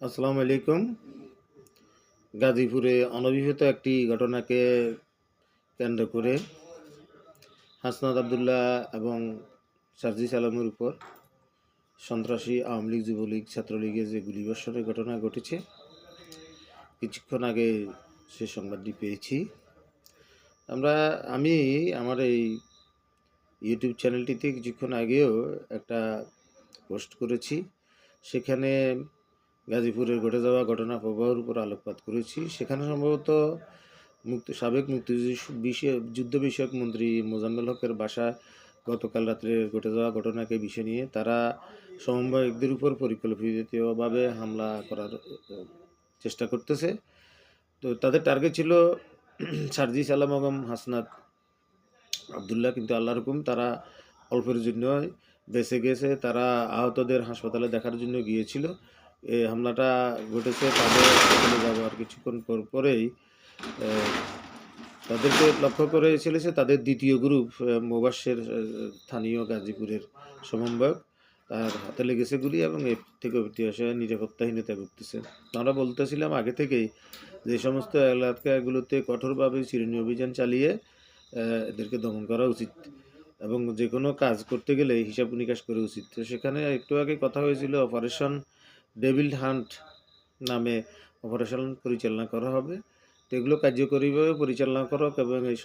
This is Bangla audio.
আসসালামু আলাইকুম। গাজীপুরে অনভিহিত একটি ঘটনাকে কেন্দ্র করে হাসনাত আবদুল্লাহ এবং সার্জিস আলমের উপর সন্ত্রাসী আওয়ামী লীগ, যুবলীগ, ছাত্রলীগের যে গুলিবর্ষণের ঘটনা ঘটেছে, কিছুক্ষণ আগে সে সংবাদটি পেয়েছি। আমরা, আমি আমার এই ইউটিউব চ্যানেলটিতে কিছুক্ষণ আগেও একটা পোস্ট করেছি। সেখানে গাজীপুরের ঘটে যাওয়া ঘটনা প্রবাহের উপর আলোকপাত করেছি। সেখানে সম্ভবত মুক্তি, সাবেক মুক্তি বিষয় যুদ্ধ বিষয়ক মন্ত্রী মোজাম্মেল হকের বাসা গতকাল রাত্রে ঘটে যাওয়া ঘটনাকে বিষয় নিয়ে তারা সমন্বয়কদের উপর পরিকল্পিতভাবে হামলা করার চেষ্টা করতেছে। তো তাদের টার্গেট ছিল সার্জিস আলম এবং হাসনাত আবদুল্লাহ, কিন্তু আল্লাহর হুকুম তারা অল্পের জন্য বেঁচে গেছে, তারা আহতদের হাসপাতালে দেখার জন্য গিয়েছিল। এই হামলাটা ঘটেছে তাদের চলে যাওয়ার কিছুক্ষণ পর পরেই তাদেরকে লক্ষ্য করে চলেছে তাদের দ্বিতীয় গ্রুপ আহ, স্থানীয় গাজীপুরের সমন্বয়ক তার হাতে লেগেছে গুলি এবং এর থেকে ইতিহাসে নিরাপত্তাহীনতা ভুগতেছে। আমরা বলতেছিলাম আগে থেকেই যে সমস্ত এলাকাগুলোতে কঠোরভাবে চিরুনি অভিযান চালিয়ে এদেরকে দমন করা উচিত এবং যে কোনো কাজ করতে গেলে হিসাব নিকাশ করা উচিত। তো সেখানে একটু আগে কথা হয়েছিল অপারেশন ডেভিল হান্ট নামে অপারেশন পরিচালনা করা হবে। তো এগুলো কার্যকরীভাবে পরিচালনা করা হোক এবং এই